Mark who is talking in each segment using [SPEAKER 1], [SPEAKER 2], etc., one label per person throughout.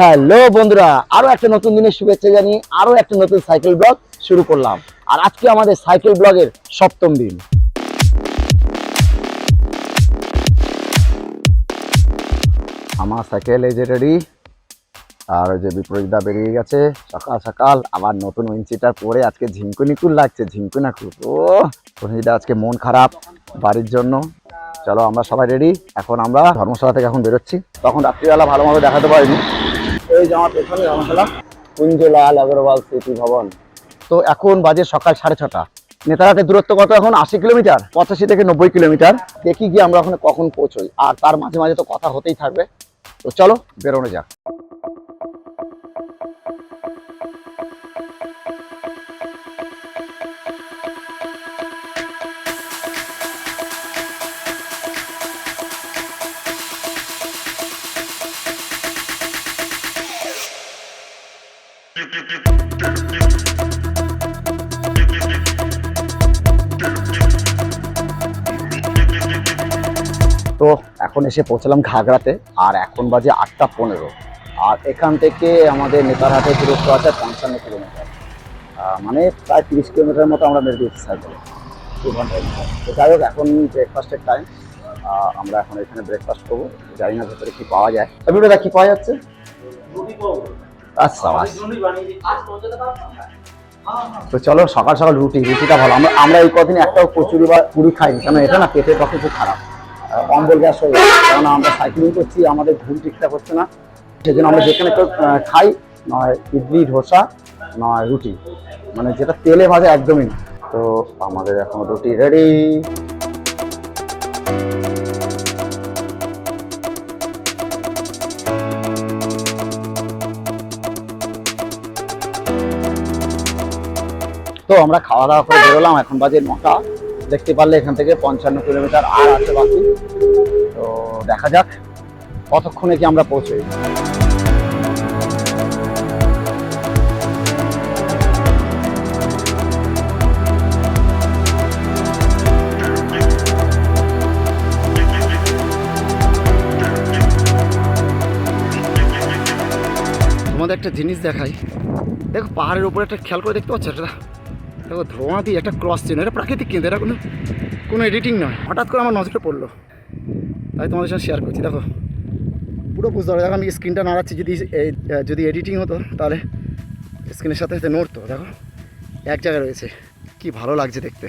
[SPEAKER 1] Hello বন্ধুরা, আরও একটা নতুন দিনের শুভেচ্ছা জানিয়ে আরও একটা নতুন সাইকেল ব্লগ শুরু করলাম। আর আজকে আমাদের সাইকেল ব্লগের সপ্তম দিন। আমার সাইকেল এই যে রেডি আর যে বিপরীতদা বেরিয়ে গেছে। সকাল সকাল আবার নতুন উইঞ্চিটার পরে আজকে ঝিঙ্কুনিকুল লাগছে ঝিঙ্কুনাকুল ও প্রণীতা আজকে মন খারাপ বাড়ির জন্য। চলো আমরা সবাই রেডি এখন আমরা ধর্মশালা থেকে এখন বেরোচ্ছি। তখন রাত্রিবেলা ভালোভাবে দেখাতে পারিনি। এই যে পেছনে ধর্মশালা কুঞ্জলাল আগরওয়াল স্মৃতি ভবন। তো এখন বাজে সকাল সাড়ে ছটা। নেতারহাটের দূরত্ব কত এখন? আশি কিলোমিটার? পঁচাশি থেকে নব্বই কিলোমিটার। দেখি গিয়ে আমরা ওখানে কখন পৌঁছোই। আর তার মাঝে মাঝে তো কথা হতেই থাকবে। তো চলো, বেরোনো যাক। তো এখন এসে পৌঁছলাম ঘাগড়াতে, আর এখন বাজে আটটা পনেরো। আর এখান থেকে আমাদের নেতারহাটের দূরত্ব আছে পঞ্চান্ন কিলোমিটার। মানে প্রায় তিরিশ কিলোমিটার মতো আমরা মেরে দিয়েছি সাইকেলে দু তো যাই হোক, এখন ব্রেকফাস্টের টাইম আমরা এখন এখানে ব্রেকফাস্ট করব। জানি না ভেতরে কি পাওয়া যায়। রবিটা কি পাওয়া যাচ্ছে? তো চলো সকাল সকাল রুটি রুটিটা ভালো। আমরা আমরা এই কদিন একটাও কচুরি বা পুরি খাইনি কেন এটা না পেটের পক্ষে খুব খারাপ। অম্বল গ্যাস হয়ে যাচ্ছে কারণ আমরা সাইক্লিং করছি আমাদের ঘুম ঠিকঠাক হচ্ছে না। সেই জন্য আমরা যেখানে আহ, খাই নয় ইডলি ধোসা নয় রুটি। মানে যেটা তেলে ভাজা একদমই না। তো আমাদের এখন রুটি রেডি তো আমরা খাওয়া দাওয়া করে বেরোলাম, এখন বাজে নটা। দেখতে পারলে এখান থেকে পঞ্চান্ন কিলোমিটার আর আছে বাকি। তো দেখা যাক, কতক্ষণে কি আমরা পৌঁছোই তোমাদের একটা জিনিস দেখাই। দেখো পাহাড়ের উপরে একটা খেয়াল করে দেখতে পাচ্ছ এটা? দেখো ধোঁয়া দিয়ে একটা ক্রস চিহ্ন, এটা প্রাকৃতিক কিন্তু, এটা কোনো কোনো এডিটিং নয়। হঠাৎ করে আমার নজরে পড়ল। তাই তোমাদের সঙ্গে শেয়ার করছি। দেখো, পুরো বুঝতে পারো দেখো, আমি স্ক্রিনটা নাড়াচ্ছি, যদি যদি এডিটিং হতো, তাহলে স্ক্রিনের সাথে সাথে নড়তো। দেখো, এক জায়গায় রয়েছে। কি ভালো লাগছে দেখতে।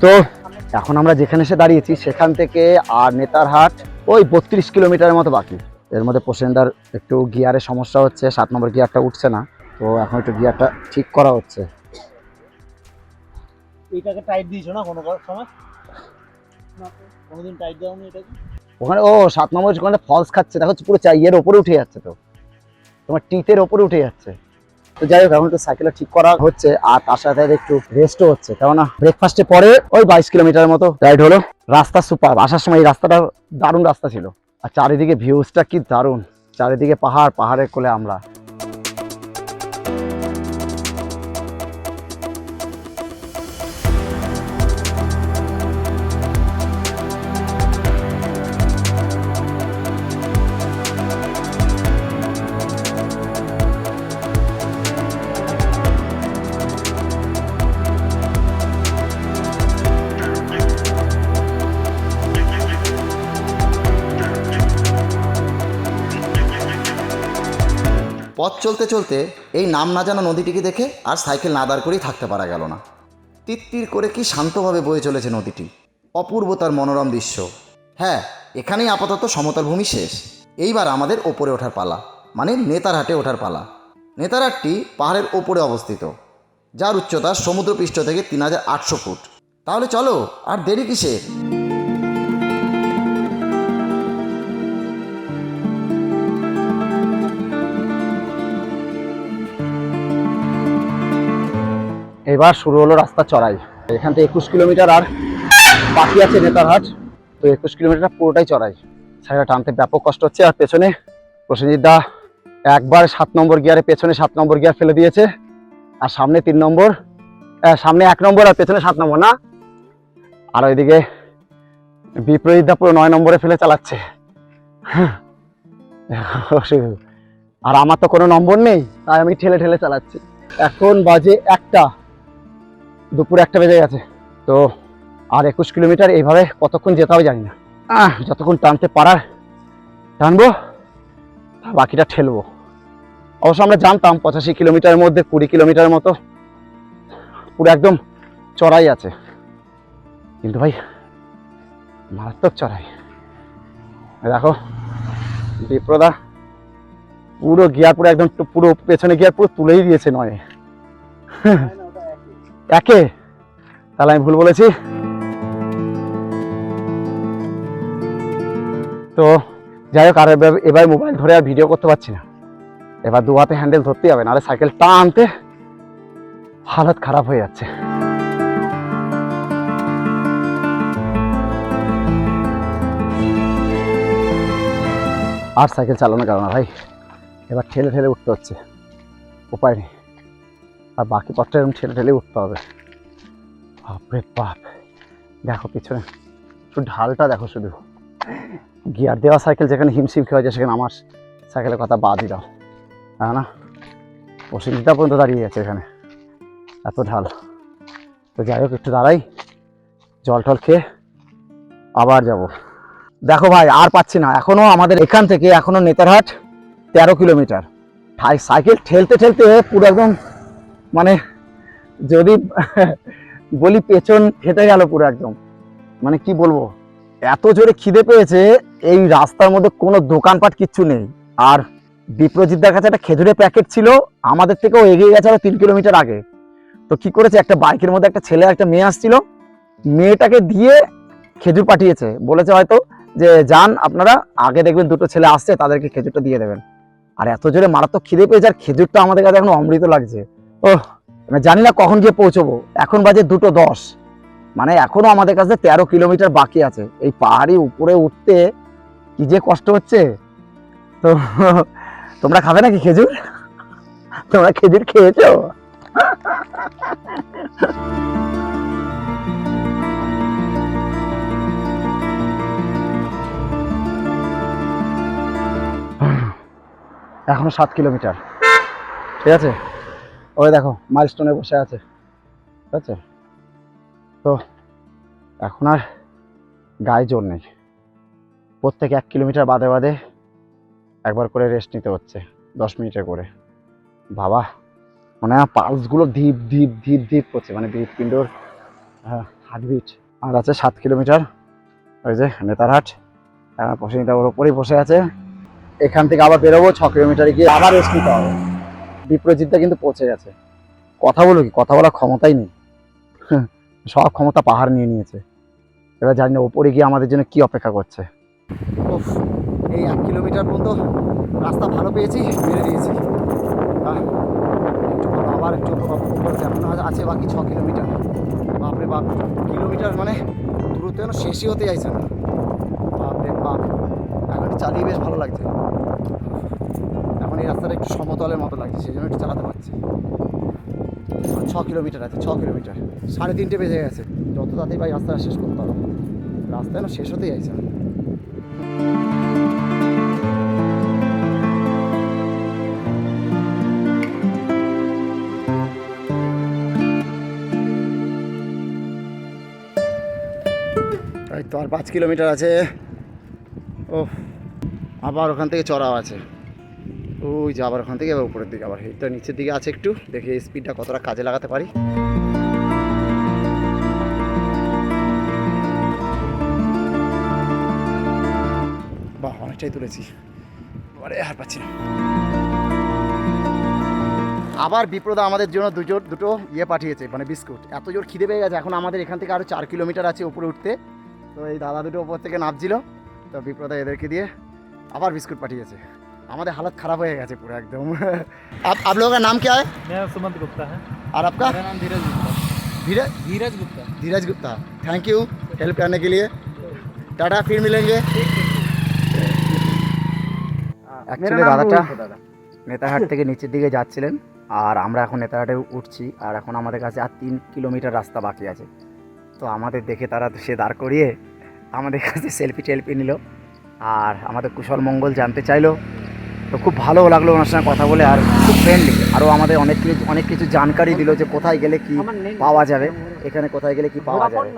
[SPEAKER 1] তো এখন আমরা যেখানে এসে দাঁড়িয়েছি সেখান থেকে আর নেতারহাট ওই বত্রিশ কিলোমিটারের মতো বাকি। এর মধ্যে প্রসেন্ডার একটু গিয়ারের সমস্যা হচ্ছে সাত নম্বর গিয়ারটা উঠছে না। তো এখন একটু গিয়ারটা ঠিক করা হচ্ছে।
[SPEAKER 2] এইটাকে টাইট দিয়েছ না কোনো সময়? কোনোদিন টাইট দেওনি এটাকে?
[SPEAKER 1] ওখানে ও সাত নম্বর ওখানে ফলস খাচ্ছে। দেখো পুরো চা- ইয়ের ওপরে উঠে যাচ্ছে তো। তোমার টিতের ওপরে উঠে যাচ্ছে। তো যাই হোক, এখন একটু সাইকেলটা ঠিক করা হচ্ছে আর তার সাথে একটু রেস্টও হচ্ছে। কেননা ব্রেকফাস্টে পরে ওই বাইশ কিলোমিটারের মতো রাইড হলো। রাস্তা সুপার। আসার সময় এই রাস্তাটা দারুণ রাস্তা ছিল। আর চারিদিকে ভিউজটা কি দারুণ। চারিদিকে পাহাড়, পাহাড়ের কোলে আমরা।
[SPEAKER 3] চলতে চলতে এই নাম না জানা নদীটিকে দেখে আর সাইকেল না দাঁড় করেই থাকতে পারা গেল না। তিত্তির করে কি শান্তভাবে বয়ে চলেছে নদীটি। অপূর্ব তার মনোরম দৃশ্য। হ্যাঁ এখানেই আপাতত সমতল ভূমি শেষ। এইবার আমাদের ওপরে ওঠার পালা মানে নেতারহাটে ওঠার পালা। নেতারহাটটি পাহাড়ের ওপরে অবস্থিত, যার উচ্চতা সমুদ্রপৃষ্ঠ থেকে তিন হাজার আটশো ফুট। তাহলে চলো, আর দেরি কিসের?
[SPEAKER 1] এবার শুরু হলো রাস্তা চড়াই। এখান থেকে একুশ কিলোমিটার আর বাকি আছে নেতারহাট তো একুশ কিলোমিটার পুরোটাই চড়াই। সাইকেল টানতে ব্যাপক কষ্ট হচ্ছে আর পেছনে প্রসেনজিৎ দা একবার সাত নম্বর গিয়ারে পেছনে সাত নম্বর গিয়ার ফেলে দিয়েছে। আর সামনে তিন নম্বর সামনে এক নম্বর আর পেছনে সাত নম্বর, না? আর ওইদিকে বিপ্রজিৎ দা পুরো নয় নম্বরে ফেলে চালাচ্ছে। আর আমার তো কোনো নম্বর নেই, তাই আমি ঠেলে ঠেলে চালাচ্ছি। এখন বাজে একটা। দুপুর একটা বেজে গেছে। তো আর একুশ কিলোমিটার এইভাবে কতক্ষণ যেতে হবে জানি না। যতক্ষণ টানতে পারার টানবো বাকিটা ঠেলবো। অবশ্য আমরা জানতাম পঁচাশি কিলোমিটারের মধ্যে, কুড়ি কিলোমিটারের মতো। পুরো একদম চড়াই আছে। কিন্তু ভাই, মারাত্মক চড়াই। দেখো, বিপ্রদা পুরো গিয়ার পুরো একদম পুরো পেছনে গিয়ার পুরো তুলেই দিয়েছে নয়। একে? তাহলে আমি ভুল বলেছি। তো যাই হোক, আর এবার- মোবাইল ধরে আর ভিডিও করতে পারছি না। এবার দু হাতে হ্যান্ডেল ধরতেই হবে, নাহলে সাইকেল টানতে হালত খারাপ হয়ে যাচ্ছে। আর সাইকেল চালানো না ভাই। এবার ঠেলে ঠেলে উঠতে হচ্ছে। উপায় নেই। আর বাকি পথটা এরকম ঠেলে ঠেলে উঠতে হবে। বাপরে বাপ। দেখো পিছনে, শুধু ঢালটা দেখো শুধু। গিয়ার দেওয়া সাইকেল যেখানে হিমশিম খেয়ে যায় সেখানে আমার সাইকেলের কথা বাদই দাও। হ্যাঁ না। অসুবিধা পর্যন্ত দাঁড়িয়ে গেছে এখানে। এত ঢাল। তো যাই হোক, একটু দাঁড়াই। জল টল খেয়ে আবার যাব। দেখো ভাই, আর পাচ্ছি না। এখনও আমাদের এখান থেকে এখনও নেতারহাট তেরো কিলোমিটার। সাইকেল ঠেলতে ঠেলতে পুরো একদম মানে যদি বলি পেছন ফেটে গেল পুরো একদম। মানে কি বলব? এত জোরে খিদে পেয়েছে, এই রাস্তার মধ্যে কোনো দোকানপাট কিচ্ছু নেই। আর বিপ্রজিৎদার কাছে একটা খেজুরের প্যাকেট ছিল, আমাদের থেকেও এগিয়ে গেছে আরও তিন কিলোমিটার আগে। তো কি করেছে? একটা বাইকের মধ্যে একটা ছেলে একটা মেয়ে আসছিল। মেয়েটাকে দিয়ে খেজুর পাঠিয়েছে। বলেছে হয়তো যে, যান, আপনারা আগে দেখবেন দুটো ছেলে আসছে, তাদেরকে খেজুরটা দিয়ে দেবেন। আর এত জোরে মারাত্মক খিদে পেয়েছে, আর খেজুরটা আমাদের কাছে এখন অমৃত লাগছে। ও জানি না কখন গিয়ে পৌঁছবো। এখন বাজে দুটো দশ। মানে এখনও আমাদের কাছে তেরো কিলোমিটার বাকি আছে। এই পাহাড়ি উপরে উঠতে কি যে কষ্ট হচ্ছে? তো তোমরা খাবে নাকি খেজুর? তোমরা খেজুর খেয়েছো? এখনও সাত কিলোমিটার। ঠিক আছে? ওই দেখো মাইলস্টোনে বসে আছে। ঠিক আছে? তো এখন আর গায়ে জোর নেই। প্রত্যেক এক কিলোমিটার বাদে বাদে একবার করে রেস্ট নিতে হচ্ছে, দশ মিনিটে করে। বাবা মানে পালসগুলো ধীপ ধীপ ধীপ ধীপ করছে মানে হৃৎপিণ্ডর হার্টবিট আর আছে সাত কিলোমিটার, ওই যে নেতারহাট। পছন্দিতা ওর ওপরেই বসে আছে। এখান থেকে আবার বেরোবো, ছ কিলোমিটারে গিয়ে আবার রেস্ট নিতে হবে। বিপ্রজিৎটা কিন্তু পৌঁছে গেছে। কথা বলো কি? কথা বলার ক্ষমতাই নেই। সব ক্ষমতা পাহাড় নিয়ে নিয়েছে। এবার জানি না, ওপরে গিয়ে আমাদের জন্য কি অপেক্ষা করছে। এই এক কিলোমিটার পর্যন্ত রাস্তা ভালো পেয়েছি বেড়ে দিয়েছি। একটু আবার একটু উপরে আছে বাকি ছ কিলোমিটার। বাপরে বাপ, কিলোমিটার মানে দূরত্ব যেন শেষই হতে চাইছে না। বাপরে বাপ, এখন চালিয়ে বেশ ভালো লাগছে। এই রাস্তাটা একটু সমতলের মতো লাগছে সেই জন্য একটু চালাতে পারছি। ছ কিলোমিটার আছে, ছ কিলোমিটার। সাড়ে তিনটে বেজে গেছে। যত তাড়াতাড়ি ভাই রাস্তাটা শেষ করতে হবে। রাস্তা যেন শেষ হতে চাইছে না। তো আর পাঁচ কিলোমিটার আছে। ও আবার ওখান থেকে চড়াও আছে। ওই যে আবার ওখান থেকে আবার উপরের দিকে আবার হেডটা নিচের দিকে আছে একটু। দেখি স্পিডটা কতটা কাজে লাগাতে পারি। বাহ, অনেকটাই তুলেছি। আরে আর পাচ্ছি না। আবার বিপ্রদা আমাদের জন্য দুটো দুটো ইয়ে পাঠিয়েছে মানে বিস্কুট। এত জোর খিদে পেয়ে গেছে, এখন আমাদের এখান থেকে আরও চার কিলোমিটার আছে উপরে উঠতে। তো এই দাদা দুটো উপর থেকে নামছিল। তো বিপ্রদা এদেরকে দিয়ে আবার বিস্কুট পাঠিয়েছে। আমাদের हालत खराब হয়ে গেছে পুরো একদম आप आप लोगों का नाम क्या है
[SPEAKER 2] मेरा सुमंत गुप्ता है
[SPEAKER 3] और आपका
[SPEAKER 2] मेरा नाम Dheeraj Gupta
[SPEAKER 3] Dheeraj
[SPEAKER 2] Dheeraj Gupta
[SPEAKER 3] Dheeraj Gupta thank you help करने के लिए टाटा फिर मिलेंगे
[SPEAKER 1] অ্যাকচুয়ালি দাদাটা নেতাহাট থেকে নিচের দিকে যাচ্ছিলেন আর আমরা এখন নেতাহাটে উঠছি আর এখন আমাদের কাছে আর তিন কিলোমিটার রাস্তা বাকি আছে তো আমাদের দেখে তারা সে দাঁড় করিয়ে আমাদের কাছে সেলফি টেলফি নিল আর আমাদের কুশল মঙ্গল জানতে চাইলো তো খুব ভালো লাগল ওনার সঙ্গে কথা বলে আর খুব ফ্রেন্ডলি আরও আমাদের অনেক কিছু অনেক কিছু জানকারি দিল যে কোথায় গেলে কি পাওয়া যাবে এখানে কোথায় গেলে কি পাওয়া যাবে।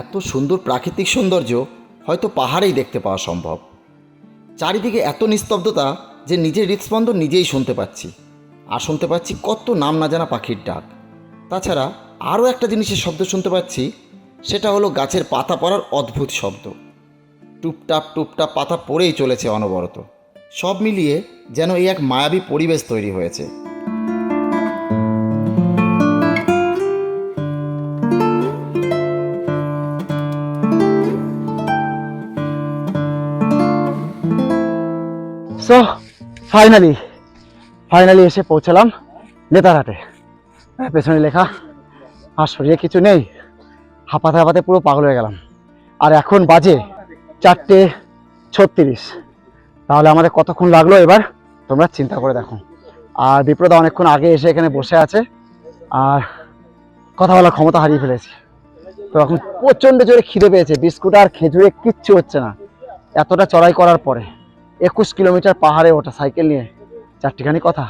[SPEAKER 3] এত সুন্দর প্রাকৃতিক সৌন্দর্য হয়তো পাহাড়েই দেখতে পাওয়া সম্ভব। চারিদিকে এত নিস্তব্ধতা যে নিজের হৃদস্পন্দন নিজেই শুনতে পাচ্ছি। আর শুনতে পাচ্ছি কত নাম না জানা পাখির ডাক। তাছাড়া আরও একটা জিনিসের শব্দ শুনতে পাচ্ছি, সেটা হলো গাছের পাতা পড়ার অদ্ভুত শব্দ। টুপটাপ টুপটাপ পাতা পড়েই চলেছে অনবরত। সব মিলিয়ে যেন এই এক মায়াবী পরিবেশ তৈরি হয়েছে।
[SPEAKER 1] ফাইনালি ফাইনালি এসে পৌঁছালাম নেতারহাটে হ্যাঁ, পেছনে লেখা আর শরীরে কিছু নেই। হাঁপাতে হাঁপাতে পুরো পাগল হয়ে গেলাম। আর এখন বাজে চারটে ছত্রিশ। তাহলে আমাদের কতক্ষণ লাগল এবার? তোমরা চিন্তা করে দেখো। আর বিপ্রদা অনেকক্ষণ আগে এসে এখানে বসে আছে। আর কথা বলার ক্ষমতা হারিয়ে ফেলেছি। তো এখন প্রচণ্ড জোরে খিদে পেয়েছে। বিস্কুট আর খেজুরে কিচ্ছু হচ্ছে না। এতটা চড়াই করার পরে। একুশ কিলোমিটার পাহাড়ে ওঠা সাইকেল নিয়ে। চারটিখানি কথা।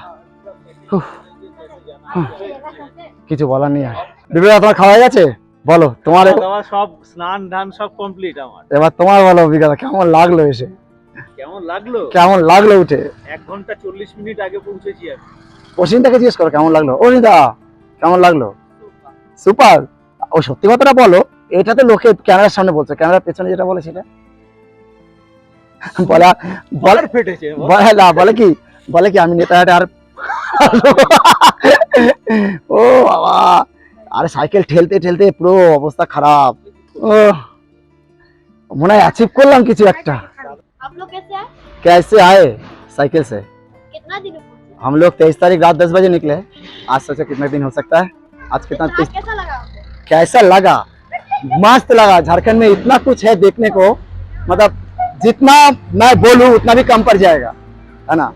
[SPEAKER 1] কিছু বলার নেই আর। বিবেকা তোমার খাওয়া গেছে? বলো তোমার
[SPEAKER 2] সব স্নান ধান সব কমপ্লিট আমার।
[SPEAKER 1] এবার তোমার বলো অভিজ্ঞতা কেমন লাগল এসে?
[SPEAKER 2] কেমন লাগল?
[SPEAKER 1] কেমন লাগল উঠে?
[SPEAKER 2] এক ঘণ্টা চল্লিশ মিনিট আগে পৌঁছেছি আমি।
[SPEAKER 1] অসিনটাকে জিজ্ঞেস করো কেমন লাগল? অসিনদা কেমন লাগল? সুপার। ও সত্যি কথাটা বলো এটা তো লোকে ক্যামেরার সামনে বলছে। ক্যামেরার পেছনে যেটা বলে সেটা। বলা বলে
[SPEAKER 2] ফেটেছে
[SPEAKER 1] বলে না বলে কি বলে কি আমি নেতাহাটে আর ও বাবা আরে সাইকেল ঠেলতে ঠেলতে পুরো অবস্থা খারাপ ও মনে হয় অ্যাচিভ করলাম কিছু একটা
[SPEAKER 4] आप लोग कैसे आए
[SPEAKER 1] कैसे आए साइकिल से
[SPEAKER 4] कितना दिन में पहुंचे
[SPEAKER 1] हम लोग तेईस तारीख रात दस बजे निकले आज सोचे कितने दिन हो सकता है आज कितना
[SPEAKER 4] लेकिन आज कैसा लगा आपको
[SPEAKER 1] कैसा लगा मस्त लगा झारखंड में इतना कुछ है देखने को मतलब जितना मैं बोलूं उतना भी कम पड़ जाएगा है ना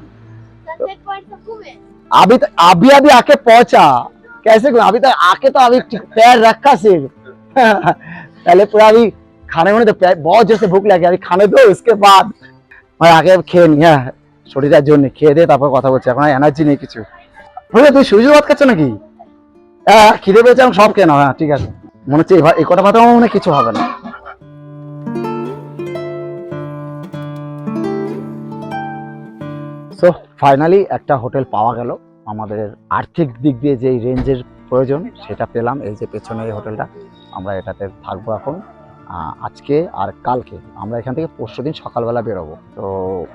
[SPEAKER 4] सनसेट पॉइंट सब घूमे
[SPEAKER 1] अभी तो अभी अभी आके पहुंचा कैसे घूमे? अभी तक आके तो अभी टिक- पैर रखा सिर्फ पहले पूरा अभी खाने में तो पैर- बहुत जोर से भूख लगे अभी खाने दो उसके बाद मैं আগে খেয়ে নি হ্যাঁ শরীরের জন্য খেয়ে দিয়ে তারপর কথা বলছি এখন এনার্জি নেই কিছু বুঝলে তুই সূর্য ভাত খাচ্ছ নাকি হ্যাঁ খিদে পেয়েছে আমি সব কেন হ্যাঁ ঠিক আছে মনে হচ্ছে এই ভা- এই কটা ভাত আমার মনে হয় কিছু হবে না সো ফাইনালি একটা হোটেল পাওয়া গেল। আমাদের আর্থিক দিক দিয়ে যেই রেঞ্জের প্রয়োজন, সেটা পেলাম। এই যে পেছনে এই হোটেলটা আমরা এটাতে থাকব এখন। আজকে আর কালকে, আমরা এখান থেকে পরশু দিন সকালবেলা বেরোবো। তো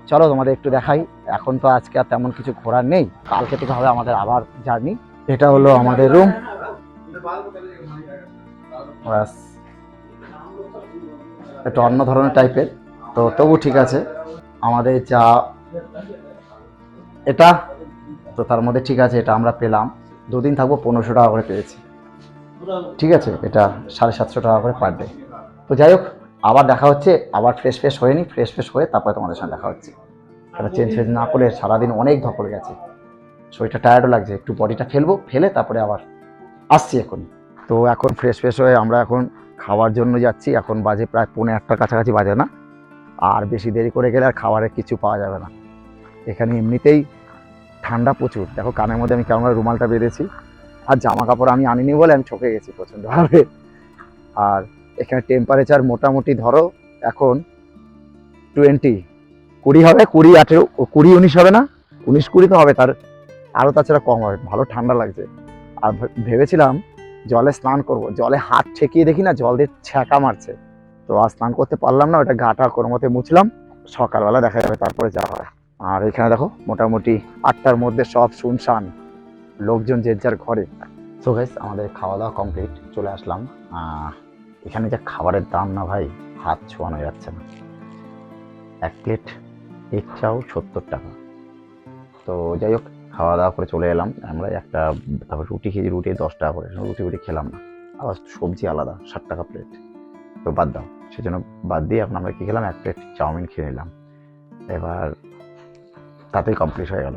[SPEAKER 1] চলো তোমাদের একটু দেখাই। এখন তো আজকে আর তেমন কিছু ঘোরার নেই। কালকে থেকে হবে আমাদের আবার জার্নি। এটা হলো আমাদের রুম ব্যাস। একটু অন্য ধরনের টাইপের তো তবু ঠিক আছে। আমাদের যা এটা? তো তার মধ্যে ঠিক আছে, এটা আমরা পেলাম। দুদিন থাকব, পনেরোশো টাকা করে পেয়েছি। ঠিক আছে, এটা সাড়ে সাতশো টাকা করে পার ডে তো যাই হোক, আবার দেখা হচ্ছে, আবার ফ্রেশ ফ্রেশ হয়ে নি ফ্রেশ ফ্রেশ হয়ে তারপরে তোমাদের সঙ্গে দেখা হচ্ছে। এটা চেঞ্জ ফেঞ্জ না করে সারাদিন অনেক ধকল গেছে। শরীরটা টায়ার্ডও লাগছে, একটু বডিটা ফেলব, ফেলে তারপরে আবার আসছি এখন তো এখন ফ্রেশ ফ্রেশ হয়ে আমরা এখন খাওয়ার জন্য যাচ্ছি, এখন বাজে প্রায় পৌনে আটটার কাছাকাছি বাজে না। আর বেশি দেরি করে গেলে আর খাবারের কিছু পাওয়া যাবে না। এখানে এমনিতেই ঠান্ডা প্রচুর। দেখো, কানের মধ্যে আমি কেমন রুমালটা বেঁধেছি। আর জামা কাপড় আমি আনিনি বলে আমি ঠকে গেছি প্রচণ্ডভাবে আর এখানে টেম্পারেচার মোটামুটি ধরো, এখন টোয়েন্টি কুড়ি হবে, কুড়ি আঠেরো কুড়ি উনিশ হবে না? উনিশ কুড়ি তো হবে, তার আরও তাছাড়া কম হবে। ভালো ঠান্ডা লাগছে। আর ভেবেছিলাম জলে স্নান করব। জলে হাত ঠেকিয়ে দেখি না, জল দিয়ে ছ্যাঁকা মারছে। তো আর স্নান করতে পারলাম না, ওটা গাটা কোনো মতে মুছলাম। সকালবেলা দেখা যাবে তারপরে যাওয়া হয়। আর এখানে দেখো মোটামুটি আটটার মধ্যে সব শুনশান লোকজন যে যার ঘরে। সো গাইস আমাদের খাওয়া দাওয়া কমপ্লিট চলে আসলাম। এখানে যে খাবারের দাম না ভাই, হাত ছোঁয়ানো যাচ্ছে না। এক প্লেট এগ চাও সত্তর টাকা। তো যাই হোক খাওয়া দাওয়া করে চলে এলাম। আমরা একটা, তারপর রুটি খেয়েছি, রুটি দশ টাকা করে। রুটি রুটি খেলাম না। আবার সবজি আলাদা, ষাট টাকা প্লেট তো বাদ দাও। সেজন্য বাদ দিয়ে এখন আমরা কী খেলাম? এক প্লেট চাউমিন খেয়ে নিলাম। এবার তাতেই কমপ্লিট হয়ে গেল।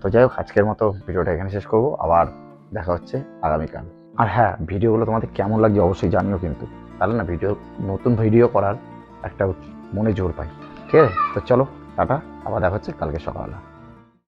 [SPEAKER 1] তো যাই হোক, আজকের মতো ভিডিওটা এখানে শেষ করব। আবার দেখা হচ্ছে আগামীকাল। আর হ্যাঁ ভিডিওগুলো তোমাদের কেমন লাগছে অবশ্যই জানিও কিন্তু। তাহলে না, ভিডিও, নতুন ভিডিও করার একটা মনে জোর পাই। ঠিক আছে? তো চলো, টাটা। আবার দেখা হচ্ছে কালকে সকালবেলা।